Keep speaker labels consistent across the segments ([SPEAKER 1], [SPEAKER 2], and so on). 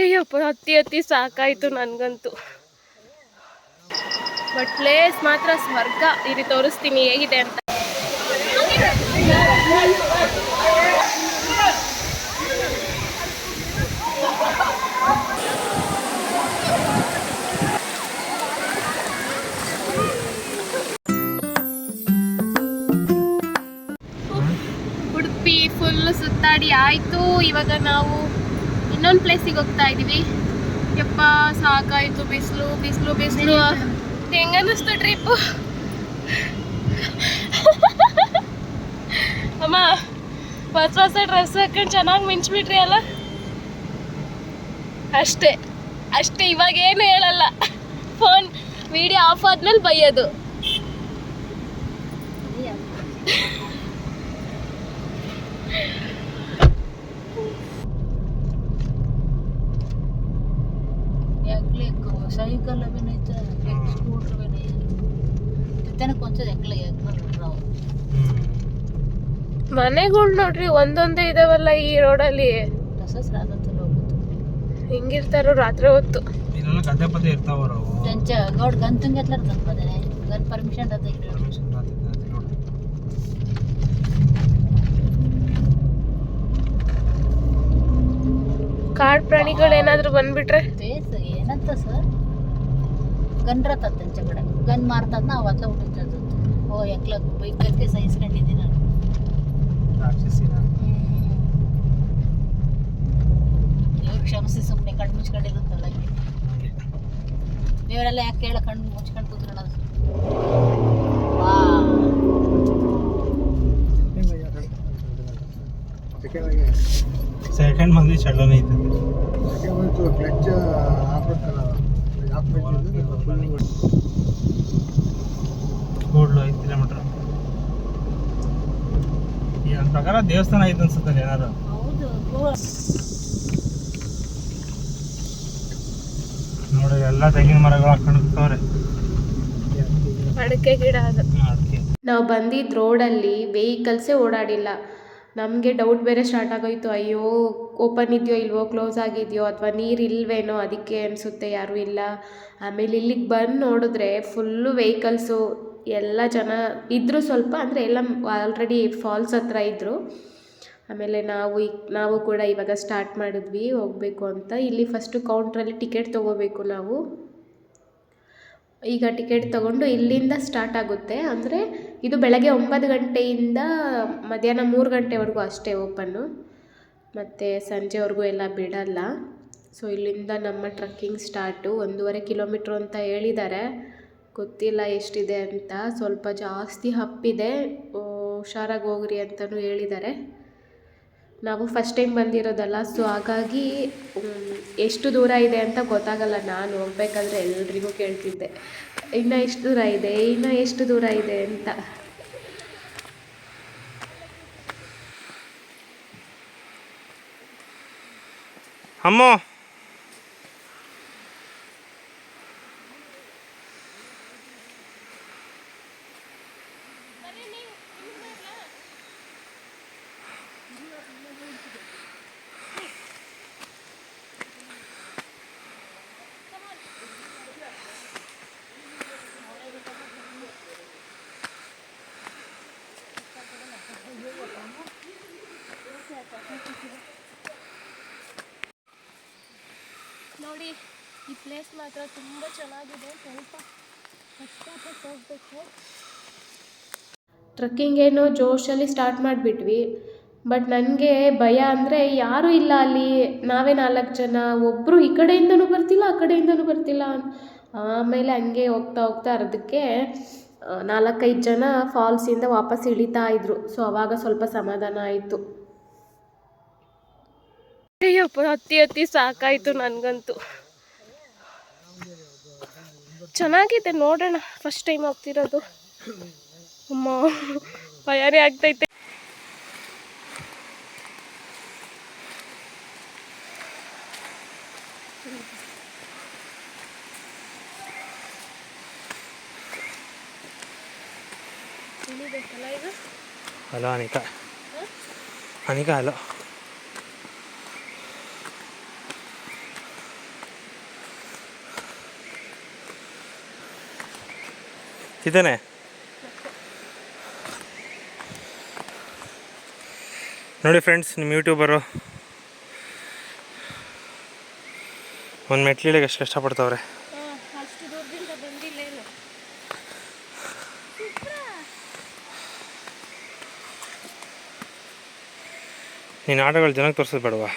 [SPEAKER 1] ಅಯ್ಯಪ್ಪ ಅತಿ ಹತ್ತಿ ಸಾಕಾಯ್ತು ನನಗಂತೂ. ಬಟ್ ಪ್ಲೇಸ್ ಮಾತ್ರ ಸ್ವರ್ಗ ಇಲ್ಲಿ ತೋರಿಸ್ತೀನಿ ಹೇಗಿದೆ ಅಂತ. ಉಡುಪಿ ಫುಲ್ ಸುತ್ತಾಡಿ ಆಯಿತು. ಇವಾಗ ನಾವು ಇನ್ನೊಂದು ಪ್ಲೇಸಿಗೆ ಹೋಗ್ತಾ ಇದೀವಿ. ಯಪ್ಪ ಸಾಕಾಯ್ತು ಬಿಸಿಲು ಬಿಸಿಲು ಬಿಸಿಲು. ಹೆಂಗ ಅನ್ನಿಸ್ತು ಟ್ರಿಪ್ಪು ಅಮ್ಮ ಹೊಸ ಹೊಸ ಡ್ರೆಸ್ ಹಾಕೊಂಡು ಚೆನ್ನಾಗಿ ಮಿಂಚ್ಬಿಟ್ರಿ ಅಲ್ಲ? ಅಷ್ಟೇ. ಅಷ್ಟೇ ಇವಾಗ ಏನು ಹೇಳಲ್ಲ. ಫೋನ್ ವಿಡಿಯೋ ಆಫ್ ಆದ್ಮೇಲೆ ಬೈಯೋದು.
[SPEAKER 2] ఎక్కలేక సైకిల్ వినైతే స్కూటర్ వినై ನಾವು
[SPEAKER 1] ಮನೆಗಳು ನೋಡ್ರಿ ಒಂದೊಂದೇ ಇದಾವಲ್ಲ ಈ ರೋಡಲ್ಲಿ.
[SPEAKER 2] ಅಲ್ಲಿ ರಾಗತ್ತಲ್ಲ
[SPEAKER 1] ಹಿಂಗಿರ್ತಾರೋ ರಾತ್ರಿ ಹೊತ್ತು.
[SPEAKER 2] ಕಾಡ್ ಗನ್ ಪರ್ಮಿಷನ್
[SPEAKER 1] ಅದ ಪ್ರಾಣಿಗಳು ಏನಾದರೂ ಬಂದ್ಬಿಟ್ರೆ?
[SPEAKER 2] म्हणतात तसं. गण राहतात त्यांच्याकडे. गण मारतात ना आवाजला उठून जातात हो एकला बैठक ते साईज
[SPEAKER 3] कंडी
[SPEAKER 2] ದೇವ್ರ ಕ್ಷಮಿಸಿ ಸುಮ್ಮನೆ ಕಣ್ಣು ಮುಚ್ಕೊಂಡಿದ್ದು ದೇವರೆಲ್ಲ ಯಾಕೆ ಕೇಳ ಕಣ್ಣು ಮುಚ್ಕೊಂಡು ಕೂತ್ಕೊಳ್ಳೋದು
[SPEAKER 3] ಸೆಕೆಂಡ್ ಮಂದಿ ಚಳ್ಳನೆ ಐತೆ ಕೂಡ್ಲು ಐದು ಕಿಲೋಮೀಟರ್ ಈ ಪ್ರಕಾರ ದೇವಸ್ಥಾನ ಐತೆ ಅನ್ಸುತ್ತೆ ಏನಾರು
[SPEAKER 2] ಹೌದು
[SPEAKER 3] ನೋಡಿ ಎಲ್ಲ ತೆಂಗಿನ ಮರಗಳು ಹಾಕೊಂಡು
[SPEAKER 1] ಅಡಕೆ ಗಿಡ ಅದು. ನಾವು ಬಂದಿದ್ದ ರೋಡಲ್ಲಿ ವೆಹಿಕಲ್ಸೇ ಓಡಾಡಿಲ್ಲ. ನಮಗೆ ಡೌಟ್ ಬೇರೆ ಸ್ಟಾರ್ಟ್ ಆಗೋಯ್ತು. ಅಯ್ಯೋ ಓಪನ್ ಇದೆಯೋ ಇಲ್ವೋ ಕ್ಲೋಸ್ ಆಗಿದೆಯೋ ಅಥವಾ ನೀರು ಇಲ್ವೇನೋ ಅದಕ್ಕೆ ಅನಿಸುತ್ತೆ, ಯಾರೂ ಇಲ್ಲ. ಆಮೇಲೆ ಇಲ್ಲಿಗೆ ಬಂದು ನೋಡಿದ್ರೆ ಫುಲ್ಲು ವೆಹಿಕಲ್ಸು ಎಲ್ಲ ಜನ ಇದ್ದರು ಸ್ವಲ್ಪ, ಅಂದರೆ ಎಲ್ಲ ಆಲ್ರೆಡಿ ಫಾಲ್ಸ್ ಹತ್ರ ಇದ್ದರು ಆಮೇಲೆ ನಾವು ನಾವು ಕೂಡ ಇವಾಗ ಸ್ಟಾರ್ಟ್ ಮಾಡಿದ್ವಿ, ಹೋಗಬೇಕು ಅಂತ. ಇಲ್ಲಿ ಫಸ್ಟು ಕೌಂಟ್ರಲ್ಲಿ ಟಿಕೆಟ್ ತೊಗೋಬೇಕು ನಾವು. ಈಗ ಟಿಕೆಟ್ ತೊಗೊಂಡು ಇಲ್ಲಿಂದ ಸ್ಟಾರ್ಟ್ ಆಗುತ್ತೆ. ಅಂದರೆ ಇದು ಬೆಳಗ್ಗೆ ಒಂಬತ್ತು ಗಂಟೆಯಿಂದ ಮಧ್ಯಾಹ್ನ ಮೂರು ಗಂಟೆವರೆಗೂ ಅಷ್ಟೇ ಓಪನ್ನು. ಮತ್ತು ಸಂಜೆವರೆಗೂ ಎಲ್ಲ ಬಿಡಲ್ಲ. ಸೊ ಇಲ್ಲಿಂದ ನಮ್ಮ ಟ್ರಕ್ಕಿಂಗ್ ಸ್ಟಾರ್ಟು ಒಂದೂವರೆ ಕಿಲೋಮೀಟ್ರ್ ಅಂತ ಹೇಳಿದ್ದಾರೆ. ಗೊತ್ತಿಲ್ಲ ಎಷ್ಟಿದೆ ಅಂತ. ಸ್ವಲ್ಪ ಜಾಸ್ತಿ ಹಪ್ಪಿದೆ. ಹುಷಾರಾಗಿ ಹೋಗ್ರಿ ಅಂತಲೂ ಹೇಳಿದ್ದಾರೆ. ನಾವು ಫಸ್ಟ್ ಟೈಮ್ ಬಂದಿರೋದಲ್ಲ ಸೊ ಹಾಗಾಗಿ ಎಷ್ಟು ದೂರ ಇದೆ ಅಂತ ಗೊತ್ತಾಗಲ್ಲ. ನಾನು ಹೋಗ್ಬೇಕಾದ್ರೆ ಎಲ್ರಿಗೂ ಕೇಳ್ತಿದ್ದೆ. ಇನ್ನು ಎಷ್ಟು ದೂರ ಇದೆ? ಇನ್ನೂ ಎಷ್ಟು ದೂರ ಇದೆ ಅಂತ.
[SPEAKER 3] ಅಮ್ಮ
[SPEAKER 1] ನೋಡಿ ಈ ಪ್ಲೇಸ್ ಮಾತ್ರ ತುಂಬ ಚೆನ್ನಾಗಿದೆ ಸ್ವಲ್ಪ ಕಷ್ಟಪಟ್ಟು ಹೋಗಬೇಕು. ಟ್ರಕ್ಕಿಂಗ್ ಏನೋ ಜೋಶಲ್ಲಿ ಸ್ಟಾರ್ಟ್ ಮಾಡಿಬಿಟ್ವಿ. ಬಟ್ ನನಗೆ ಭಯ ಅಂದರೆ ಯಾರೂ ಇಲ್ಲ ಅಲ್ಲಿ. ನಾವೇ ನಾಲ್ಕು ಜನ ಒಬ್ಬರು ಈ ಕಡೆಯಿಂದನೂ ಬರ್ತಿಲ್ಲ ಆ ಕಡೆಯಿಂದನೂ ಬರ್ತಿಲ್ಲ ಆಮೇಲೆ ಹಂಗೆ ಹೋಗ್ತಾ ಹೋಗ್ತಾ ಅರ್ಧಕ್ಕೆ ನಾಲ್ಕೈದು ಜನ ಫಾಲ್ಸಿಂದ ವಾಪಸ್ ಇಳಿತಾ ಇದ್ರು. ಸೊ ಅವಾಗ ಸ್ವಲ್ಪ ಸಮಾಧಾನ ಆಯಿತು. ಅಯ್ಯಪ್ಪ ಹತ್ತಿ ಹತ್ತಿ ಸಾಕಾಯಿತು ನನಗಂತೂ. ಚೆನ್ನಾಗಿದೆ ನೋಡೋಣ. ಫಸ್ಟ್ ಟೈಮ್ ಹೋಗ್ತಿರೋದು. ಅಮ್ಮ ತಯಾರಿ ಆಗ್ತೈತೆ.
[SPEAKER 3] ಹಲೋ ಅನಿಕಾ ಅನಿಕಾ ಹಲೋ ಇದ್ದಾನೆ. ನೋಡಿ ಫ್ರೆಂಡ್ಸ್ ನಿಮ್ಮ ಯೂಟ್ಯೂಬರು ಒಂದು ಮೆಟ್ಲಿಗೆ ಎಷ್ಟು ಕಷ್ಟಪಡ್ತಾವ್ರೆ. ನೀನು ಆಟಗಳು ಜನಕ್ಕೆ ತೋರಿಸೋದು ಬೇಡವಾ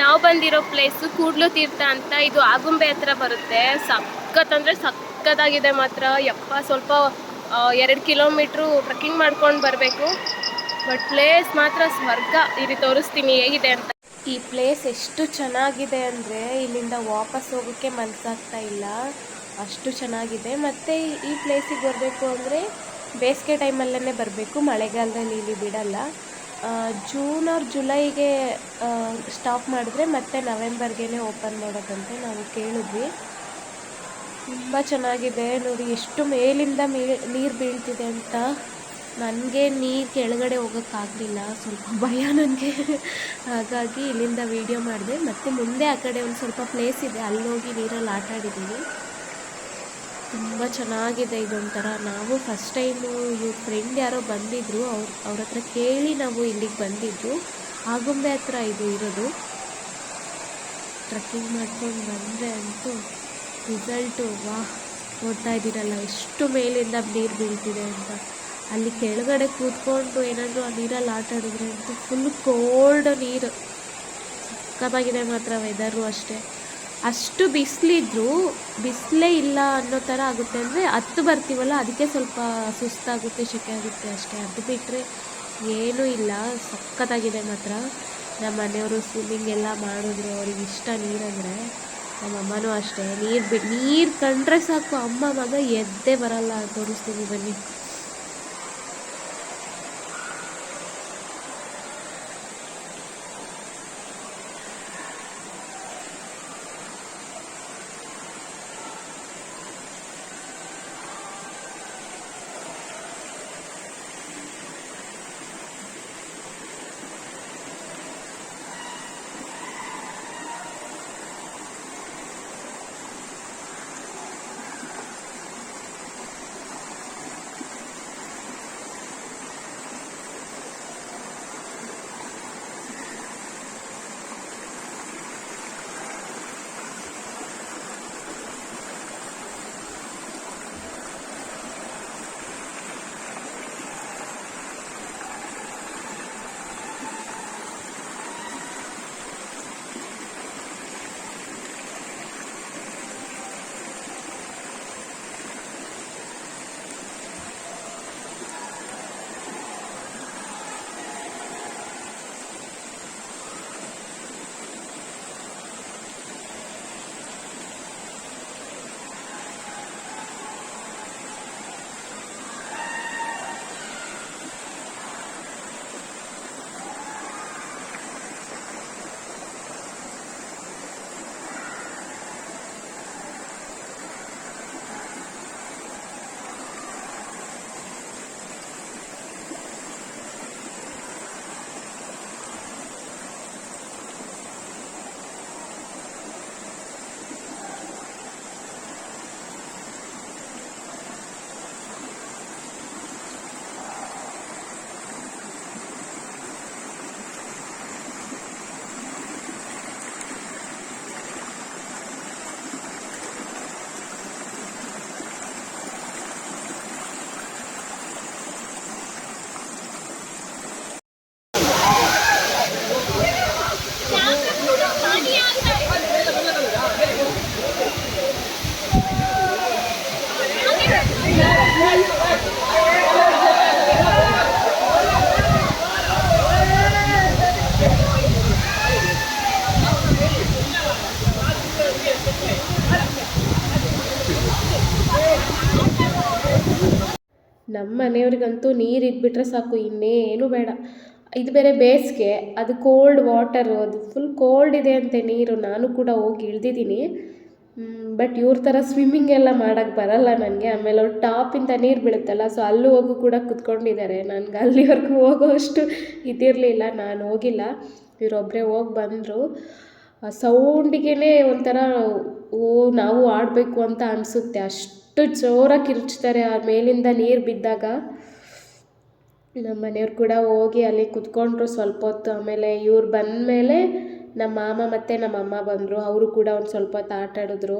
[SPEAKER 1] ನಾವು ಬಂದಿರೋ ಪ್ಲೇಸು ಕೂಡ್ಲು ತೀರ್ಥ ಅಂತ ಇದು ಆಗುಂಬೆ ಹತ್ರ ಬರುತ್ತೆ. ಸಖತ್ ಅಂದರೆ ಸಖತ್ತಾಗಿದೆ ಮಾತ್ರ. ಯಪ್ಪ, ಸ್ವಲ್ಪ ಎರಡು ಕಿಲೋಮೀಟ್ರು ಟ್ರೆಕ್ಕಿಂಗ್ ಮಾಡ್ಕೊಂಡು ಬರಬೇಕು. ಬಟ್ ಪ್ಲೇಸ್ ಮಾತ್ರ ಸ್ವರ್ಗ. ಇಲ್ಲಿ ತೋರಿಸ್ತೀನಿ ಹೇಗಿದೆ ಅಂತ. ಈ ಪ್ಲೇಸ್ ಎಷ್ಟು ಚೆನ್ನಾಗಿದೆ ಅಂದರೆ ಇಲ್ಲಿಂದ ವಾಪಸ್ ಹೋಗೋಕ್ಕೆ ಮನಸ್ಸಾಗ್ತಾ ಇಲ್ಲ. ಅಷ್ಟು ಚೆನ್ನಾಗಿದೆ. ಮತ್ತು ಈ ಪ್ಲೇಸಿಗೆ ಬರಬೇಕು ಅಂದರೆ ಬೇಸಿಗೆ ಟೈಮಲ್ಲೇ ಬರಬೇಕು. ಮಳೆಗಾಲದಲ್ಲಿ ಇಲ್ಲಿ ಬಿಡಲ್ಲ. ಜೂನ್ ಆರ್ ಜುಲೈಗೆ ಸ್ಟಾಪ್ ಮಾಡಿದ್ರೆ ಮತ್ತೆ ನವೆಂಬರ್ಗೆ ಓಪನ್ ಮಾಡೋದಂತೆ ನಾವು ಕೇಳಿದ್ವಿ. ತುಂಬ ಚೆನ್ನಾಗಿದೆ. ನೋಡಿ, ಎಷ್ಟು ಮೇಲಿಂದ ಮೇ, ನೀರು ಬೀಳ್ತಿದೆ ಅಂತ. ನನಗೆ ನೀರು ಕೆಳಗಡೆ ಹೋಗೋಕ್ಕಾಗಲಿಲ್ಲ. ಸ್ವಲ್ಪ ಭಯ ನನಗೆ ಹಾಗಾಗಿ ಇಲ್ಲಿಂದ ವೀಡಿಯೋ ಮಾಡಿದೆ. ಮತ್ತು ಮುಂದೆ ಆ ಕಡೆ ಒಂದು ಸ್ವಲ್ಪ ಪ್ಲೇಸ್ ಇದೆ. ಅಲ್ಲಿ ಹೋಗಿ ನೀರಲ್ಲಿ ಆಟ ಆಡಿದ್ದೀವಿ ತುಂಬ ಚೆನ್ನಾಗಿದೆ ಇದೊಂಥರ. ನಾವು ಫಸ್ಟ್ ಟೈಮು ಇವ್ರ ಫ್ರೆಂಡ್ ಯಾರೋ ಬಂದಿದ್ದರು ಅವ್ರ ಅವ್ರ ಹತ್ರ ಕೇಳಿ ನಾವು ಇಲ್ಲಿಗೆ ಬಂದಿದ್ದು. ಆಗುಂಬೆ ಹತ್ರ ಇದು ಇರೋದು. ಟ್ರಕ್ಕಿಂಗ್ ಮಾಡ್ಕೊಂಡು ಬಂದರೆ ಅಂತೂ ರಿಸಲ್ಟು ವಾ ನೋಡ್ತಾ ಇದ್ದೀರಲ್ಲ, ಎಷ್ಟು ಮೇಲಿಂದ ನೀರು ಬೀಳ್ತಿದೆ ಅಂತ. ಅಲ್ಲಿ ಕೆಳಗಡೆ ಕೂತ್ಕೊಂಡು ಏನಾದರೂ ಆ ನೀರಲ್ಲಿ ಆಟ ಆಡಿದ್ರೆ ಅಂತೂ ಫುಲ್ ಕೋಲ್ಡ್ ನೀರು. ಸಕ್ಕತ್ತಾಗಿದೆ ಮಾತ್ರ ವೆದರು ಅಷ್ಟೇ. ಅಷ್ಟು ಬಿಸಿಲಿದ್ರು, ಬಿಸಿಲೇ ಇಲ್ಲ ಅನ್ನೋ ಥರ ಆಗುತ್ತೆ ಅಂದರೆ ಹತ್ತು ಬರ್ತೀವಲ್ಲ, ಅದಕ್ಕೆ ಸ್ವಲ್ಪ ಸುಸ್ತಾಗುತ್ತೆ ಶೆಕೆ ಆಗುತ್ತೆ ಅಷ್ಟೇ. ಅದು ಬಿಟ್ಟರೆ ಏನೂ ಇಲ್ಲ, ಸಖತ್ತಾಗಿದೆ ಮಾತ್ರ. ನಮ್ಮ ಮನೆಯವರು ಸ್ವಿಮ್ಮಿಂಗ್ ಎಲ್ಲ ಮಾಡಿದ್ರು, ಅವ್ರಿಗೆ ಇಷ್ಟ ನೀರಂದರೆ. ನಮ್ಮ ಅಮ್ಮನೂ ಅಷ್ಟೇ. ನೀರು ಬಿ, ನೀರು ಕಂಡ್ರೆ ಸಾಕು, ಅಮ್ಮ ಮಗ ಎದ್ದೇ ಬರಲ್ಲ ತೋರಿಸ್ತೀನಿ ಬನ್ನಿ. ನಮ್ಮ ಮನೆಯವ್ರಿಗಂತೂ ನೀರು ಇದ್ಬಿಟ್ರೆ ಸಾಕು, ಇನ್ನೇನು ಬೇಡ. ಇದು ಬೇರೆ ಬೇಸಿಗೆ, ಅದು ಕೋಲ್ಡ್ ವಾಟರು ಅದು ಫುಲ್ ಕೋಲ್ಡ್ ಇದೆ ಅಂತೆ ನೀರು. ನಾನು ಕೂಡ ಹೋಗಿ ಇಳ್ದಿದ್ದೀನಿ. ಬಟ್ ಇವ್ರ ಥರ ಸ್ವಿಮ್ಮಿಂಗ್ ಎಲ್ಲ ಮಾಡೋಕ್ಕೆ ಬರಲ್ಲ ನನಗೆ. ಆಮೇಲೆ ಅವ್ರು ಟಾಪಿಂದ ನೀರು ಬೀಳುತ್ತಲ್ಲ ಸೊ ಅಲ್ಲೂ ಹೋಗು ಕೂಡ ಕುತ್ಕೊಂಡಿದ್ದಾರೆ. ನನಗೆ ಅಲ್ಲಿವರೆಗೂ ಹೋಗೋ ಅಷ್ಟು ಇದಿರಲಿಲ್ಲ, ನಾನು ಹೋಗಿಲ್ಲ. ಇವರೊಬ್ಬರೇ ಹೋಗಿ ಬಂದರು. ಸೌಂಡಿಗೆ ಒಂಥರ, ಓ, ನಾವು ಆಡಬೇಕು ಅಂತ ಅನಿಸುತ್ತೆ ಅಷ್ಟು. ಜೋರಾಗಿ ಕಿರ್ಚ್ತಾರೆ ಆ ಮೇಲಿಂದ ನೀರು ಬಿದ್ದಾಗ ನಮ್ಮ ಮನೆಯವ್ರು ಕೂಡ ಹೋಗಿ ಅಲ್ಲಿ ಕುತ್ಕೊಂಡ್ರು ಸ್ವಲ್ಪ ಹೊತ್ತು. ಆಮೇಲೆ ಇವ್ರು ಬಂದಮೇಲೆ ನಮ್ಮ ಮಾಮ ಮತ್ತು ನಮ್ಮ ಅಮ್ಮ ಬಂದರು, ಅವರು ಕೂಡ ಒಂದು ಸ್ವಲ್ಪ ಹೊತ್ತು ಆಟ ಆಡಿದ್ರು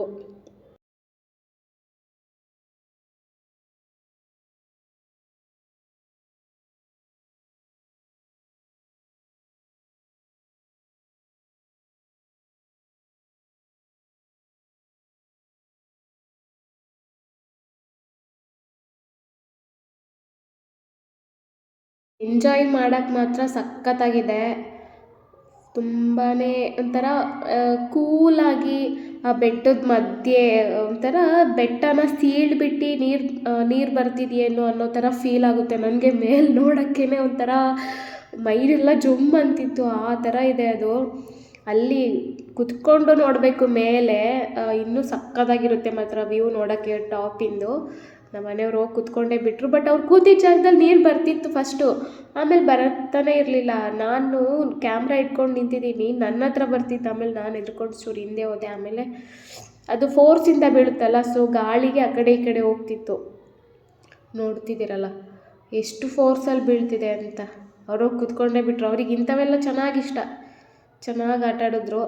[SPEAKER 1] ಎಂಜಾಯ್ ಮಾಡಕ್ಕೆ ಮಾತ್ರ ಸಖತ್ತಾಗಿದೆ. ತುಂಬಾ ಒಂಥರ ಕೂಲಾಗಿ ಆ ಬೆಟ್ಟದ ಮಧ್ಯೆ ಒಂಥರ ಬೆಟ್ಟನ ಸೀಳ್ಬಿಟ್ಟು ನೀರು ನೀರು ಬರ್ತಿದೆಯೇನೋ ಅನ್ನೋ ಥರ ಫೀಲ್ ಆಗುತ್ತೆ. ನನಗೆ ಮೇಲೆ ನೋಡೋಕ್ಕೇ ಒಂಥರ ಮೈರೆಲ್ಲ ಜುಮ್ ಅಂತಿತ್ತು. ಆ ಥರ ಇದೆ ಅದು. ಅಲ್ಲಿ ಕುತ್ಕೊಂಡು ನೋಡಬೇಕು ಮೇಲೆ ಇನ್ನೂ ಸಕ್ಕತ್ತಾಗಿರುತ್ತೆ ಮಾತ್ರ ವ್ಯೂ ನೋಡೋಕ್ಕೆ ಟಾಪಿಂದು ನಮ್ಮ ಮನೆಯವ್ರು ಹೋಗಿ ಕುತ್ಕೊಂಡೇ ಬಿಟ್ಟರು ಬಟ್ ಅವ್ರು ಕೂತಿದ್ದ ಜಾಗದಲ್ಲಿ ನೀರು ಬರ್ತಿತ್ತು ಫಸ್ಟು ಆಮೇಲೆ ಬರತ್ತಾನೇ ಇರಲಿಲ್ಲ. ನಾನು ಕ್ಯಾಮ್ರಾ ಇಟ್ಕೊಂಡು ನಿಂತಿದ್ದೀನಿ. ನನ್ನ ಹತ್ರ ಬರ್ತಿತ್ತು. ಆಮೇಲೆ ನಾನು ಎದ್ಕೊಂಡು ಚೂರು ಹಿಂದೆ ಹೋದೆ. ಆಮೇಲೆ ಅದು ಫೋರ್ಸಿಂದ ಬೀಳುತ್ತಲ್ಲ ಸೊ ಗಾಳಿಗೆ ಆ ಕಡೆ ಈ ಕಡೆ ಹೋಗ್ತಿತ್ತು. ನೋಡ್ತಿದ್ದೀರಲ್ಲ, ಎಷ್ಟು ಫೋರ್ಸಲ್ಲಿ ಬೀಳ್ತಿದೆ ಅಂತ. ಅವ್ರು ಹೋಗಿ ಕುತ್ಕೊಂಡೇ ಬಿಟ್ರು. ಅವ್ರಿಗೆ ಇಂಥವೆಲ್ಲ ಚೆನ್ನಾಗಿಷ್ಟ ಚೆನ್ನಾಗಿ ಆಟ ಆಡಿದ್ರು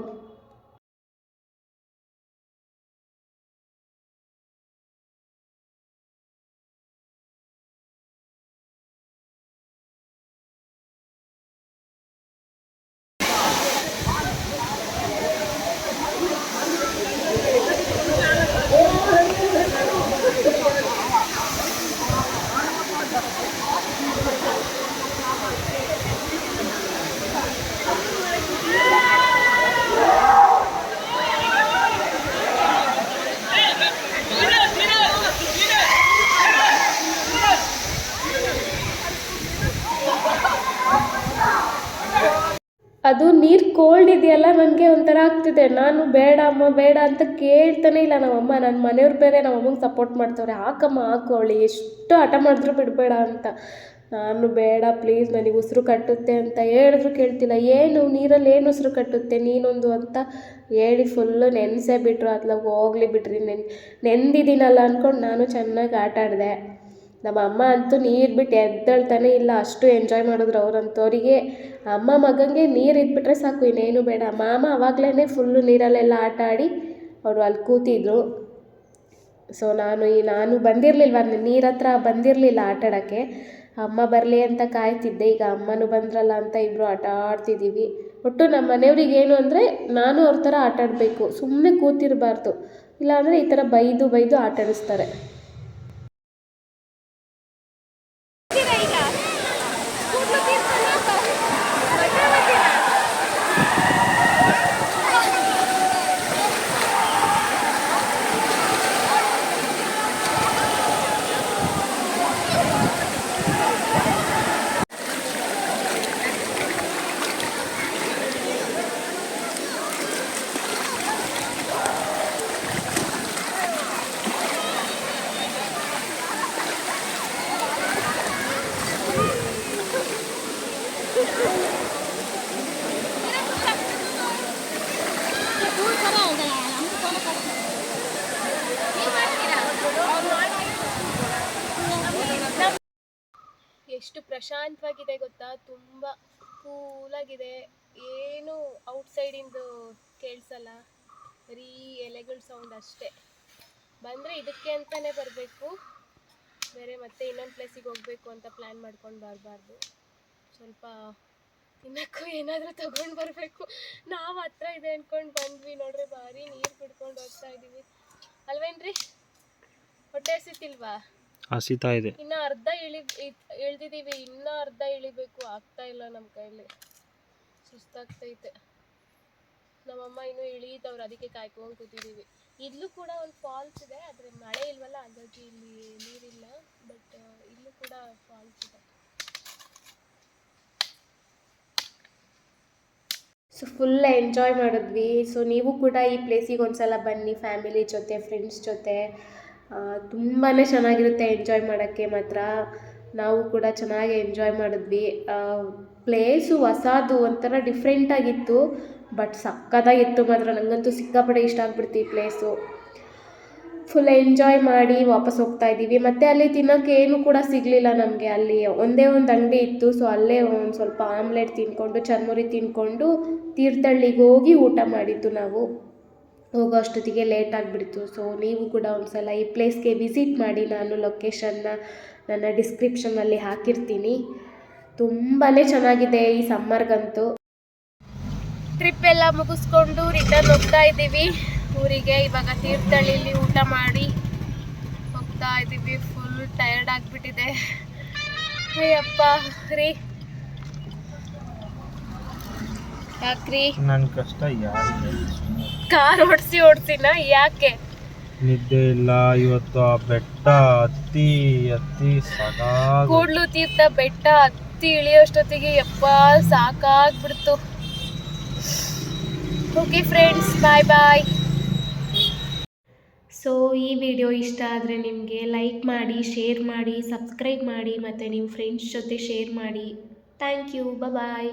[SPEAKER 1] ಅದು ನೀರು ಕೋಲ್ಡ್ ಇದೆಯಲ್ಲ, ನನಗೆ ಒಂಥರ ಆಗ್ತಿದೆ. ನಾನು ಬೇಡ ಅಮ್ಮ, ಬೇಡ ಅಂತ ಕೇಳ್ತಾನೆ ಇಲ್ಲ ನಮ್ಮಮ್ಮ. ನನ್ನ ಮನೆಯವ್ರು ಬೇರೆ, ನಮ್ಮಮ್ಮಂಗೆ ಸಪೋರ್ಟ್ ಮಾಡ್ತವ್ರೆ. ಹಾಕಮ್ಮ, ಹಾಕು ಅವಳು. ಎಷ್ಟು ಹಠ ಮಾಡಿದ್ರು ಬಿಡಬೇಡ ಅಂತ. ನಾನು ಬೇಡ ಪ್ಲೀಸ್ ನನಗೆ ಉಸಿರು ಕಟ್ಟುತ್ತೆ ಅಂತ ಹೇಳಿದ್ರು ಕೇಳ್ತಿಲ್ಲ. ಏನು, ನೀರಲ್ಲಿ ಏನು ಉಸಿರು ಕಟ್ಟುತ್ತೆ ನೀನೊಂದು ಅಂತ ಹೇಳಿ ಫುಲ್ಲು ನೆನೆಸೇ ಬಿಟ್ರು. ಅದ್ಲಾಗ ಹೋಗ್ಲಿ ಬಿಡ್ರಿ. ನೆನ್ ನೆಂದಿದ್ದೀನಲ್ಲ ಅಂದ್ಕೊಂಡು ನಾನು ಚೆನ್ನಾಗಿ ಆಟ ಆಡಿದೆ ನಮ್ಮ ಅಮ್ಮ ಅಂತೂ ನೀರು ಬಿಟ್ಟು ಎದ್ದಳ್ತಾನೆ ಇಲ್ಲ, ಅಷ್ಟು ಎಂಜಾಯ್ ಮಾಡಿದ್ರು ಅವ್ರಂತವರಿಗೆ ಅಮ್ಮ ಮಗನಿಗೆ ನೀರು ಇದ್ಬಿಟ್ರೆ ಸಾಕು, ಇನ್ನೇನು ಬೇಡ. ಮಾಮ ಅವಾಗ್ಲೇ ಫುಲ್ಲು ನೀರಲ್ಲೆಲ್ಲ ಆಟ ಆಡಿ ಅವರು ಅಲ್ಲಿ ಕೂತಿದ್ರು. ಸೊ ನಾನು ಈ, ನಾನು ಬಂದಿರಲಿಲ್ವ, ನೀರು ಹತ್ರ ಬಂದಿರಲಿಲ್ಲ ಆಟಾಡೋಕ್ಕೆ. ಅಮ್ಮ ಬರಲಿ ಅಂತ ಕಾಯ್ತಿದ್ದೆ, ಈಗ ಅಮ್ಮನೂ ಬಂದ್ರಲ್ಲ ಅಂತ ಇಬ್ಬರು ಆಟ ಆಡ್ತಿದ್ದೀವಿ ಒಟ್ಟು ನಮ್ಮ ಮನೆಯವ್ರಿಗೆ ಏನು ಅಂದರೆ ನಾನು ಅವ್ರ ಥರ ಆಟಾಡಬೇಕು ಸುಮ್ಮನೆ ಕೂತಿರಬಾರ್ದು. ಇಲ್ಲಾಂದರೆ ಈ ಥರ ಬೈದು ಬೈದು ಆಟ ಎಷ್ಟು ಪ್ರಶಾಂತವಾಗಿದೆ ಗೊತ್ತಾ? ತುಂಬ ಕೂಲಾಗಿದೆ ಏನು ಔಟ್ಸೈಡಿಂದು ಕೇಳಿಸಲ್ಲ. ಬರೀ ಎಲೆಗಳ ಸೌಂಡ್ ಅಷ್ಟೇ. ಬಂದರೆ ಇದಕ್ಕೆ ಅಂತಲೇ ಬರಬೇಕು. ಬೇರೆ ಮತ್ತೆ ಇನ್ನೊಂದು ಪ್ಲೇಸಿಗೆ ಹೋಗಬೇಕು ಅಂತ ಪ್ಲ್ಯಾನ್ ಮಾಡ್ಕೊಂಡು ಬರಬಾರ್ದು. ಸ್ವಲ್ಪ ತಿನ್ನಕ್ಕೂ ಏನಾದರೂ ತಗೊಂಡು ಬರಬೇಕು. ನಾವು ಹತ್ರ ಇದೆ ಅಂದ್ಕೊಂಡು ಬಂದ್ವಿ. ನೋಡ್ರಿ ಭಾರಿ ನೀರು ಬಿಡ್ಕೊಂಡು ಹೋಗ್ತಾ ಇದ್ದೀವಿ ಅಲ್ವೇನ್ರಿ? ಹೊಟ್ಟೆ ಹಸಿತಿಲ್ವಾ?
[SPEAKER 3] ಹಸಿತಾ ಇದೆ.
[SPEAKER 1] ಇನ್ನು ಅರ್ಧ ಇಳಿ ಇಳ್ದಿದ್ದೀವಿ ಇಳ್ದಿದೀವಿ. ಇನ್ನೂ ಅರ್ಧ ಇಳಿಬೇಕು. ಆಗ್ತಾ ಇಲ್ಲ ನಮ್ಮ ಕೈಲಿ. ಸುಸ್ತಾಗ್ತೈತೆ ನಮ್ಮಮ್ಮ ಇನ್ನೂ ಇಳೀತವ್ರು. ಅದಕ್ಕೆ ಕಾಯ್ಕೊಂಡು ಕೂತಿದ್ದೀವಿ ಇಲ್ಲೂ ಕೂಡ ಒಂದು ಫಾಲ್ಸ್ ಇದೆ. ಆದರೆ ಮಳೆ ಇಲ್ವಲ್ಲ ಹಾಗಾಗಿ ಇಲ್ಲಿ ನೀರಿಲ್ಲ. ಬಟ್ ಇಲ್ಲೂ ಕೂಡ ಫಾಲ್ಸ್ ಇದೆ. ಸೊ ಫುಲ್ ಎಂಜಾಯ್ ಮಾಡಿದ್ವಿ. ಸೊ ನೀವು ಕೂಡ ಈ ಪ್ಲೇಸಿಗೆ ಒಂದ್ಸಲ ಬನ್ನಿ ಫ್ಯಾಮಿಲಿ ಜೊತೆ ಫ್ರೆಂಡ್ಸ್ ಜೊತೆ. ತುಂಬಾ ಚೆನ್ನಾಗಿರುತ್ತೆ ಎಂಜಾಯ್ ಮಾಡೋಕ್ಕೆ ಮಾತ್ರ. ನಾವು ಕೂಡ ಚೆನ್ನಾಗಿ ಎಂಜಾಯ್ ಮಾಡಿದ್ವಿ. ಪ್ಲೇಸು ಹೊಸದು ಒಂಥರ ಡಿಫ್ರೆಂಟಾಗಿತ್ತು ಬಟ್ ಸಕ್ಕತ್ತಾಗಿತ್ತು ಮಾತ್ರ. ನನಗಂತೂ ಸಿಕ್ಕಾಪಟ್ಟೆ ಇಷ್ಟ ಆಗ್ಬಿಡ್ತು ಈ ಪ್ಲೇಸು ಫುಲ್ ಎಂಜಾಯ್ ಮಾಡಿ ವಾಪಸ್ ಹೋಗ್ತಾ ಇದ್ದೀವಿ. ಮತ್ತು ಅಲ್ಲಿ ತಿನ್ನೋಕ್ಕೆ ಏನು ಕೂಡ ಸಿಗಲಿಲ್ಲ ನಮಗೆ. ಅಲ್ಲಿ ಒಂದೇ ಒಂದು ಅಂಗಡಿ ಇತ್ತು. ಸೊ ಅಲ್ಲೇ ಒಂದು ಸ್ವಲ್ಪ ಆಮ್ಲೆಟ್ ತಿಂದ್ಕೊಂಡು ಚರ್ಮುರಿ ತಿಂದ್ಕೊಂಡು ತೀರ್ಥಹಳ್ಳಿಗೆ ಹೋಗಿ ಊಟ ಮಾಡಿದ್ದು ನಾವು. ಹೋಗೋ ಅಷ್ಟೊತ್ತಿಗೆ ಲೇಟ್ ಆಗಿಬಿಡ್ತು. ಸೊ ನೀವು ಕೂಡ ಒಂದು ಸಲ ಈ ಪ್ಲೇಸ್ಗೆ ವಿಸಿಟ್ ಮಾಡಿ ನಾನು ಲೊಕೇಶನ್ನ ನನ್ನ ಡಿಸ್ಕ್ರಿಪ್ಷನಲ್ಲಿ ಹಾಕಿರ್ತೀನಿ. ತುಂಬಾ ಚೆನ್ನಾಗಿದೆ ಈ ಸಮ್ಮರ್ಗಂತೂ ಟ್ರಿಪ್ ಎಲ್ಲ ಮುಗಿಸ್ಕೊಂಡು ರಿಟರ್ನ್ ಹೋಗ್ತಾ ಇದ್ದೀವಿ. ಊರಿಗೆ ಇವಾಗ ತೀರ್ಥಹಳ್ಳಿಲಿ ಊಟ ಮಾಡಿ ಹೋಗ್ತಾ ಇದ್ದೀವಿ. ಫುಲ್ ಟಯರ್ಡ್ ಆಗಿಬಿಟ್ಟಿದೆ. ಅಯ್ಯಪ್ಪ ರೀ. ಯಾಕ್ರಿ?
[SPEAKER 3] ನನ್ನ ಕಷ್ಟ
[SPEAKER 1] ಕಾರ್ ಓಡಿಸಿ ಓಡಿಸಿನ? ಯಾಕೆ?
[SPEAKER 3] ನಿದ್ದೆ ಇಲ್ಲ. ಇವತ್ತು ಆ ಬೆಟ್ಟ ಹತ್ತಿ ಹತ್ತಿ ಸದಾ
[SPEAKER 1] ಕೂಡ್ಲು ತೀರ್ಥ ಬೆಟ್ಟ ಹತ್ತಿ ಇಳಿಯೋಷ್ಟೊತ್ತಿಗೆ ಯಪ್ಪ ಸಾಕಾಗ್ಬಿಡ್ತು. Okay friends bye bye so ಈ ವಿಡಿಯೋ ಇಷ್ಟ ಆದರೆ ನಿಮಗೆ ಲೈಕ್ ಮಾಡಿ ಶೇರ್ ಮಾಡಿ ಸಬ್ಸ್ಕ್ರೈಬ್ ಮಾಡಿ ಮತ್ತು ನಿಮ್ಮ ಫ್ರೆಂಡ್ಸ್ ಜೊತೆ ಶೇರ್ ಮಾಡಿ. Thank you bye